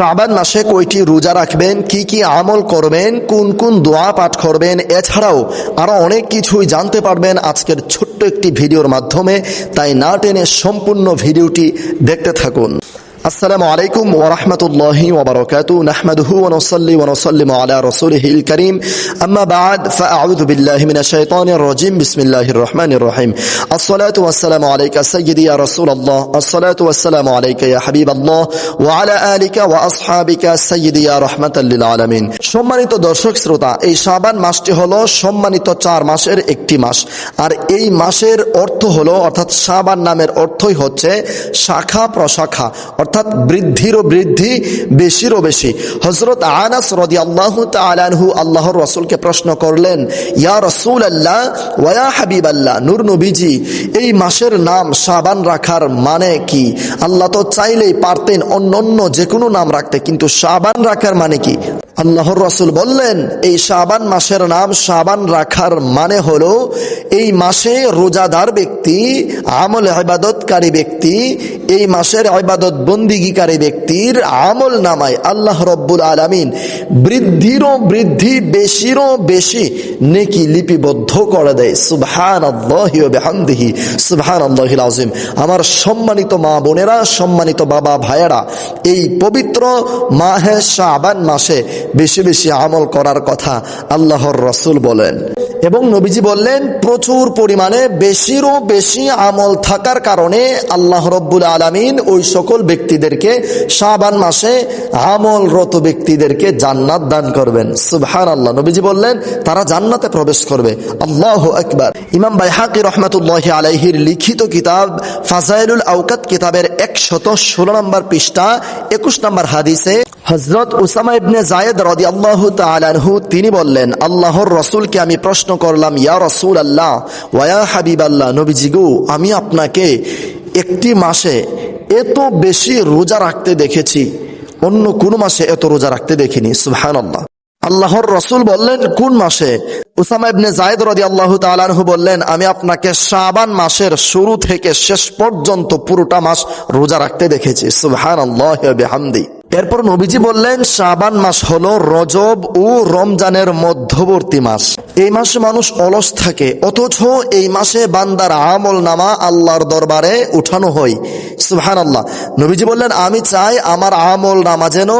শাবান মাসে কয়টি রোজা রাখবেন? কি কি আমল করবেন? কোন কোন দোয়া পাঠ করবেন? এছাড়াও আরও অনেক কিছুই জানতে পারবেন আজকের ছোট্ট একটি ভিডিওর মাধ্যমে। তাই না টেনে সম্পূর্ণ ভিডিওটি দেখতে থাকুন। আসসালামু আলাইকুম ওরহমতুল্লাহি ওবরকাতু নাহমাদুহু ওনসল্লি ওনসল্লিম আলা রসুলিহিল করিম। আম্মা বাদ, ফাআউযু বিল্লাহি মিনাশ শাইতানির রাজিম। বিসমিল্লাহির রহমানির রহিম। আসসালাতু ওয়াসসালামু আলাইকা সাইয়্যিদি ইয়া রাসূলুল্লাহ। আসসালাতু ওয়াসসালামু আলাইকা ইয়া হাবিবাল্লাহ। ওয়া আলা আলিকা ওয়া আসহাবিকা সাইয়্যিদি ইয়া রাহমাতাল লিল আলামিন। সম্মানিত দর্শক শ্রোতা, এই শাবান মাসটি হলো সম্মানিত চার মাসের একটি মাস। আর এই মাসের অর্থ হলো, অর্থাৎ শাবান নামের অর্থই হচ্ছে শাখা প্রশাখা। অর্থাৎ বৃদ্ধিরও বৃদ্ধি বেশিরও বেশি। হজরত আনাস রদি আল্লাহ তালানহু আল্লাহর রসুলকে প্রশ্ন করলেন, ইয়া রসুল আল্লাহ ওয়া হাবিব আল্লাহ নূর নবীজি, এই মাসের নাম সাবান রাখার মানে কি? আল্লাহ তো চাইলেই পারতেন অন্য অন্য যে কোনো নাম রাখতে, কিন্তু সাবান রাখার মানে কি? আল্লাহর রসুল বললেন, এই শাবান মাসের নাম শাবান রাখার মানে হলো, এই মাসে রোজাদার ব্যক্তি, আমল ইবাদতকারী ব্যক্তি, এই মাসের ইবাদত বন্দিগিকারী ব্যক্তির আমল নামায় আল্লাহ রব্বুল আলামিন বৃদ্ধিরও বৃদ্ধি, বেশিরও বেশি নেকি লিপিবদ্ধ করে দেয়। সুবহান আল্লাহি বেহামদিহি। সুবহান আল্লাহিল আজিম আমার সম্মানিত মা বোনেরা, সম্মানিত বাবা ভাইয়েরা, এই পবিত্র মাহে শাবান মাসে বেশি বেশি আমল করার কথা আল্লাহর রসুল বলেন। এবং নবীজি বললেন, প্রচুর পরিমাণে বেশিরও বেশি আমল থাকার কারণে আল্লাহ রব্বুল আলমিন ওই সকল ব্যক্তিদেরকে শাবান মাসে আমলরত ব্যক্তিদেরকে জান্নাত দান করবেন। সুবহান আল্লাহ নবীজি বললেন, তারা জান্নাতে প্রবেশ করবে। আল্লাহ একবার ইমাম বাইহাকি রহমতুল্লাহ আলাইহির লিখিত কিতাব ফাজাইলুল আউকাত কিতাবের একশত ষোলো নম্বর পৃষ্ঠা, একুশ নম্বর হাদিসে হজরত উসামা ইবনে জায়েদ রদি আল্লাহ তালানহু তিনি বললেন, আল্লাহর রসুলকে আমি প্রশ্ন করলাম, ইয়া রসুল আল্লাহ ওয়া হাবিব আল্লাহ নবীজি গো, আমি আপনাকে একটি মাসে এত বেশি রোজা রাখতে দেখেছি, অন্য কোন মাসে এত রোজা রাখতে দেখিনি। সুহান আল্লাহ আল্লাহর রসুল বললেন, কোন মাসে? উসামা ইবনে জায়দ রদি আল্লাহ তালানহু বললেন, আমি আপনাকে শাবান মাসের শুরু থেকে শেষ পর্যন্ত পুরোটা মাস রোজা রাখতে দেখেছি। সুবহান আল্লাহ বেহামদি। এরপর নবীজি বললেন, শাবান মাস হলো রজব ও রমজানের মধ্যবর্তী মাস। এই মাসে মানুষ অলস থাকে, অথচ এই মাসে বান্দার আমল নামা আল্লাহর দরবারে উঠানো হয়। সুহান আল্লাহ নবীজি বললেন, আমি চাই আমার আমল নামা যেন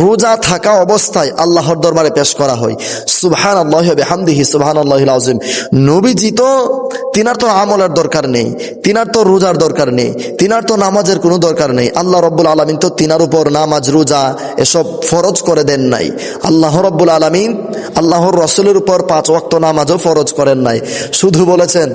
রোজা থাকা অবস্থায় আল্লাহর দরবারে পেশ করা হয়। সুবহান আল্লাহ হামদিহি সুবহান আল্লাহ আজিম নবীজি তো, তিনার তো আমলের দরকার নেই, তিনার তো রোজার দরকার নেই, তিনার তো নামাজের কোনো দরকার নেই। আল্লাহ রব্বুল আলমিন তো তিনার উপর নামাজ, রোজা, এসব ফরজ করে দেন নাই। আল্লাহ রব্বুল আলমিন আল্লাহর রসুলের উপর পাঁচ ওয়াক্ত নামাজও ফরজ করেন নাই। শুধু বলেছেন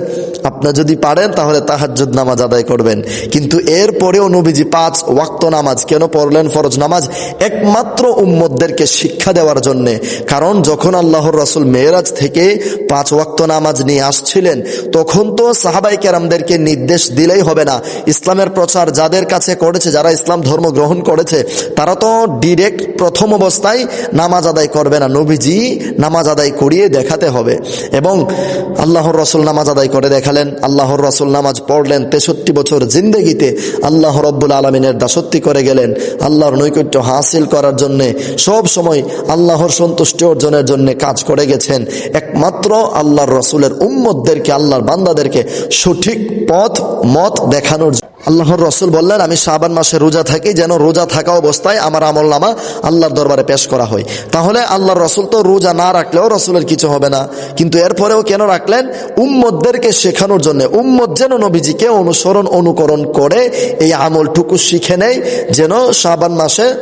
আপনি যদি পারেন, তাহলে তাহাজ্জুদ নামাজ আদায় করবেন। কিন্তু এর পরেও নবীজি পাঁচ ওয়াক্ত নামাজ কেন পড়লেন? ফরজ নামাজ একমাত্র উম্মদদেরকে শিক্ষা দেওয়ার জন্যে। কারণ যখন আল্লাহর রসুল মেয়েরাজ থেকে পাঁচ ওয়াক্ত নামাজ নিয়ে আসছিলেন, তখন তো সাহাবাই কেরামদেরকে নির্দেশ দিলেই হবে না। ইসলামের প্রচার যাদের কাছে করেছে, যারা ইসলাম ধর্ম গ্রহণ করেছে তারা তো ডিরেক্ট প্রথম অবস্থায় নামাজ আদায় করবে না। নবীজি নামাজ আদায় করিয়ে দেখাতে হবে। এবং আল্লাহর রসুল নামাজ আদায় করে দেখালেন। আল্লাহর রসুল নামাজ পড়লেন। তেষট্টি বছর জিন্দগিতে আল্লাহ রব্বুল আলমিনের দাসত্বী করে গেলেন। আল্লাহর নৈকট্য হাসিল করার জন্যে সব সময় আল্লাহর সন্তুষ্টি অর্জনের জন্য কাজ করে গেছেন। একমাত্র আল্লাহর রসুলের উম্মদদেরকে আল্লাহর বান্দাদেরকে সঠিক পথ, মত দেখানোর আল্লাহর রসুল বললেন, আমি শাবান মাসে রোজা থাকি, যেন রোজা থাকা অবস্থায় আমার আমল নামা আল্লাহর দরবারে পেশ করা হয়। তাহলে আল্লাহর রসুল তো রোজা না রাখলেও রসুলের কিছু হবে না। কিন্তু এরপরেও কেন রাখলেন? উম্মদদেরকে শেখানোর জন্য। উম্মদ যেন নবীজিকে অনুসরণ, অনুকরণ করে এই আমলটুকু শিখে নেয়, যেন শাবান মাসে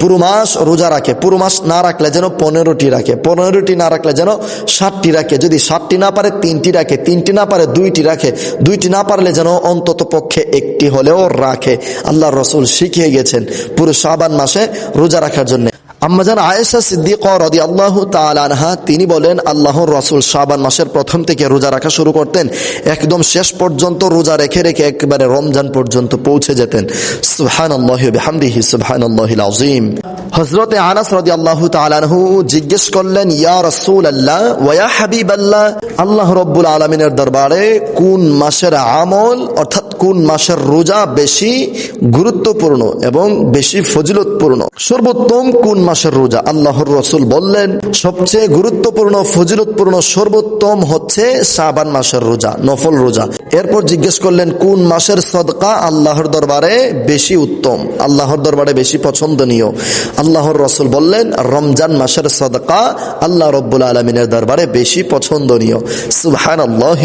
পুরো মাস রোজা রাখে। পুরো মাস না রাখলে যেন পনেরোটি রাখে। পনেরোটি না রাখলে যেন ষাটটি রাখে। যদি ষাটটি না পারে, তিনটি রাখে। তিনটি না পারে, দুইটি রাখে। দুইটি না পারলে যেন অন্তত পক্ষে একটি হলেও রাখে। আল্লাহ রসুল শিখিয়ে গেছেন পুরো সাবান মাসে রোজা রাখার জন্য। আম্মাজান আয়েশা সিদ্দিক রদি আল্লাহ তালানহা তিনি বলেন, আল্লাহর রসুল শাবান মাসের প্রথম থেকে রোজা রাখা শুরু করতেন। একদম শেষ পর্যন্ত রোজা রেখে রেখে একেবারে রমজান পর্যন্ত পৌঁছে যেতেন। সুহান আল্লাহ হামদিহি সুহান আল্লাহ আজিম আনাস রদি আল্লাহ তালানহু জিজ্ঞেস করলেন, ইয়া রসুল আল্লাহ ওয়া হাবিব আল্লাহ আল্লাহ রব্বুল আলমিনের দরবারে কোন মাসের আমল, অর্থাৎ কোন মাসের রোজা বেশি গুরুত্বপূর্ণ এবং বেশি ফজিলতপূর্ণ? সর্বোত্তম কোন মাসের রোজা। আল্লাহর রসুল বললেন, সবচেয়ে গুরুত্বপূর্ণ, ফজিলতপূর্ণ, সর্বোত্তম হচ্ছে শাবান মাসের রোজা, নফল রোজা। এরপর জিজ্ঞেস করলেন, কোন মাসের সদকা আল্লাহর দরবারে বেশি উত্তম? আল্লাহর দরবারে বেশি পছন্দনীয়। আল্লাহর রসুল বললেন, রমজান মাসের সদকা আল্লাহ রব্বুল আলমিনের দরবারে বেশি পছন্দনীয়। সুবহান আল্লাহ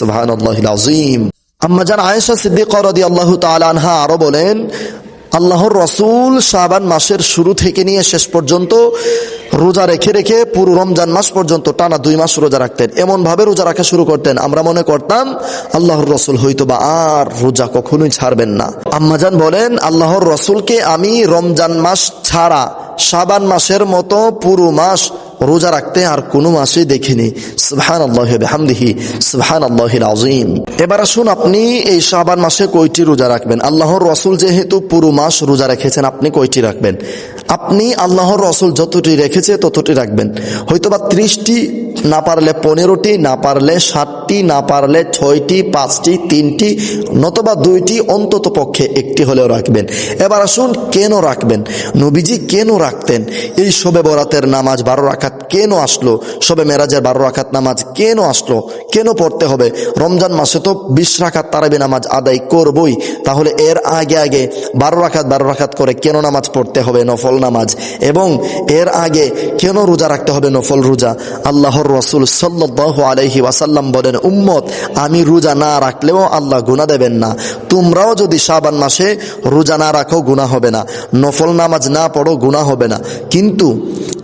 সুবহান আল্লাহ আজিম আম্মাজান আয়েশা সিদ্দিক রদি আল্লাহ তালা আনহা আরও বলেন আল্লাহর রসুল শাবান মাসের শুরু থেকে নিয়ে শেষ পর্যন্ত রোজা রেখে রেখে পুরো রমজান মাস পর্যন্ত টানা দুই মাস রোজা রাখতেন। এমন ভাবে রোজা রাখা শুরু করতেন। আমরা মনে করতাম, আল্লাহর রসুল হয়তো বা আর রোজা কখনোই ছাড়বেন না। আম্মাজান বলেন, আল্লাহর রসুলকে আমি রমজান মাস ছাড়া শাবান মাসের মতো পুরো মাস রোজা রাখতে আর কোনো মাসে দেখিনি। সুবহান আল্লাহ হামদিহি সুবহান আল্লাহ আজিম এবার আসুন আপনি এই শাহবান মাসে কয়টি রোজা রাখবেন? আল্লাহর রসুল যেহেতু পুরো মাস রোজা রেখেছেন, আপনি কয়টি রাখবেন? আপনি আল্লাহর রসুল যতটি রেখেছে ততটি রাখবেন। হয়তোবা ত্রিশটি, না পারলে পনেরোটি, না পারলে ষাটটি, না পারলে ছয়টি, পাঁচটি, তিনটি, নতবা দুইটি, অন্তত পক্ষে একটি হলেও রাখবেন। এবার আসুন, কেন রাখবেন? নবীজি কেন রাখতেন? এই শবে বরাতের নামাজ বারো রাখাত কেন আসলো? শবে মেরাজের বারো রাখাত নামাজ কেন আসলো? কেন পড়তে হবে? রমজান মাসে তো বিশ রাখাত তারাবি নামাজ আদায় করবই। তাহলে এর আগে আগে বারো রাখাত বারো রাখাত করে কেন নামাজ পড়তে হবে? নফল নামাজ এবং এর আগে কেন রোজা রাখতে হবে নফল রোজা? আল্লাহর রসুল সাল্লাহ আলহি ওয়াসাল্লাম বলেন, উম্মত, আমি রোজা না রাখলেও আল্লাহ গুণা দেবেন না। তোমরাও যদি শাবান মাসে রোজা না রাখো গুণা হবে না। নফল নামাজ না পড়ো গুণা হবে না। কিন্তু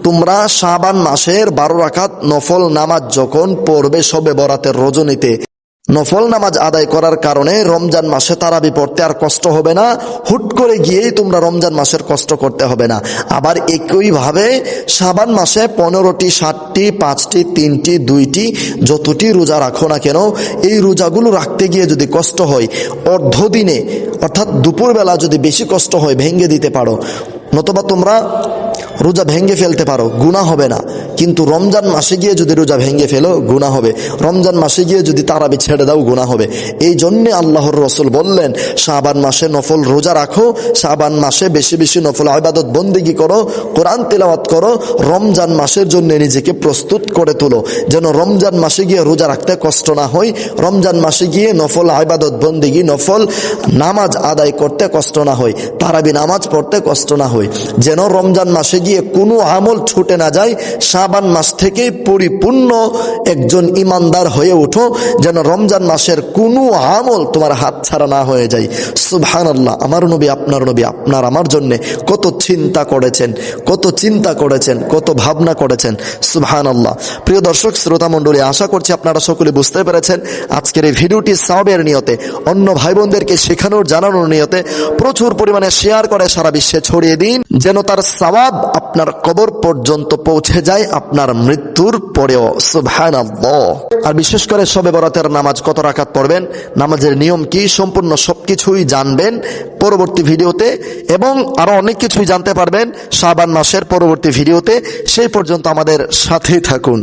তোমরা শাবান মাসের বারো রাখাত নফল নামাজ যখন পড়বে সবে বরাতের রজনীতে নফল নামাজ আদায় করার কারণে রমজান মাসে তারাবি পড়তে আর কষ্ট হবে না। হুট করে গিয়েই তোমরা রমজান মাসের কষ্ট করতে হবে না। আবার একইভাবে সাবান মাসে পনেরোটি, ষাটটি, পাঁচটি, তিনটি, দুইটি যতটি রোজা রাখো না কেন, এই রোজাগুলো রাখতে গিয়ে যদি কষ্ট হয় অর্ধ দিনে অর্থাৎ দুপুরবেলা যদি বেশি কষ্ট হয়, ভেঙে দিতে পারো। নতবা তোমরা রোজা ভেঙে ফেলতে পারো গুণা হবে না। কিন্তু রমজান মাসে গিয়ে যদি রোজা ভেঙে ফেলো গুণা হবে। রমজান মাসে গিয়ে যদি তারাবি ছেড়ে দাও গুণা হবে। এই জন্যে আল্লাহর রসুল বললেন, শাবান মাসে নফল রোজা রাখো, শাবান মাসে বেশি বেশি নফল আবাদত বন্দিগি করো, কোরআন তেলাওয়াত করো, রমজান মাসের জন্য নিজেকে প্রস্তুত করে তোলো। যেন রমজান মাসে গিয়ে রোজা রাখতে কষ্ট না হয়, রমজান মাসে গিয়ে নফল আবাদত বন্দিগি, নফল নামাজ আদায় করতে কষ্ট না হয়, তারাবি নামাজ পড়তে কষ্ট না হয়। যেন রমজান মাসে গিয়ে কোনো আমল ছুটে না যায় শাবান মাস থেকে পরিপূর্ণ একজন ইমানদার হয়ে ওঠো, যেন রমজান মাসের কোনো আমল তোমার হাত ছাড়া না হয়ে যায়। সুবহান আল্লাহ আমার নবী, আপনার নবী, আপনার আমার জন্যে কত চিন্তা করেছেন, কত চিন্তা করেছেন, কত ভাবনা করেছেন। সুবহান আল্লাহ প্রিয় দর্শক, শ্রোতা মণ্ডলী, আশা করছি আপনারা সকলে বুঝতে পেরেছেন, আজকের এই ভিডিওটি সাবের নিয়তে, অন্য ভাই বোনদেরকে শেখানোর, জানানোর নিয়তে প্রচুর পরিমাণে শেয়ার করে সারা বিশ্বে ছড়িয়ে দিন, যেন তার সবাব আপনার কবর পর্যন্ত পৌঁছে যায়। আপনার মৃত্যুর পরেও সুবহান আর বিশেষ করে সবে বরাতের নামাজ কত রাখাত পড়বেন? নামাজের নিয়ম কি? সম্পূর্ণ সবকিছুই জানবেন পরবর্তী ভিডিওতে এবং আরও অনেক কিছুই জানতে পারবেন শাবান মাসের পরবর্তী ভিডিওতে। সেই পর্যন্ত আমাদের সাথেই থাকুন।